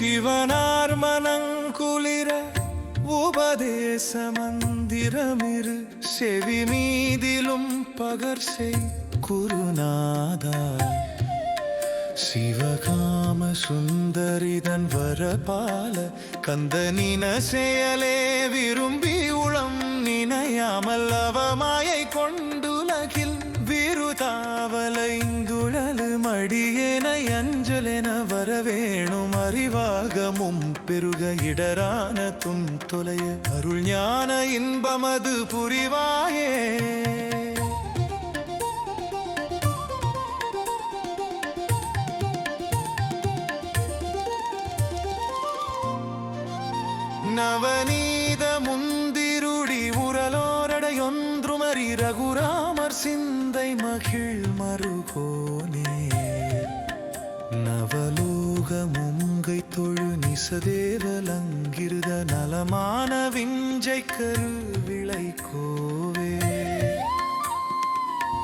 சிவனார் மனங்குளிர உபதேச மந்திரமிரு செவி மீதிலும் பகர் செய் குருநாதா. சிவகாம சுந்தரிதன் வரபால கந்தனின செயலே விரும்பி உளம் நினையாமல் அவமாயை கொண்டுலகில் விருதாவலைந்துழலு மடியே அஞ்சலென வரவேணும் அறிவாகமும் பெருக இடரான தும் தொலைய. அருள் ஞான இன்பமது புரிவாயே. நவநீத முந்திருடி உரலோரடையொன்றுமறி ரகுராமர் சிந்தை மகிழ் மருகோனே நவலோகமுங்கை தொழு நிசதேவலங்கிருத நலமான விஞ்சை கரு விளை கோவே.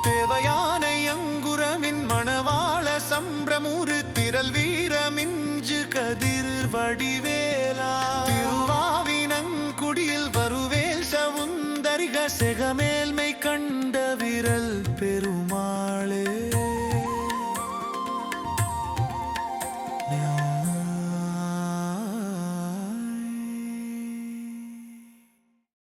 தேவயானை அங்குரமின் மணவாள சம்பிரமுறு திரள் வீரமிஞ்சு கதிர் வடிவேலா. திருவாவினங்குடியில் வருவேல் சவுந்தரிக செகமேல்மை கண்ட விரல் பெருமா.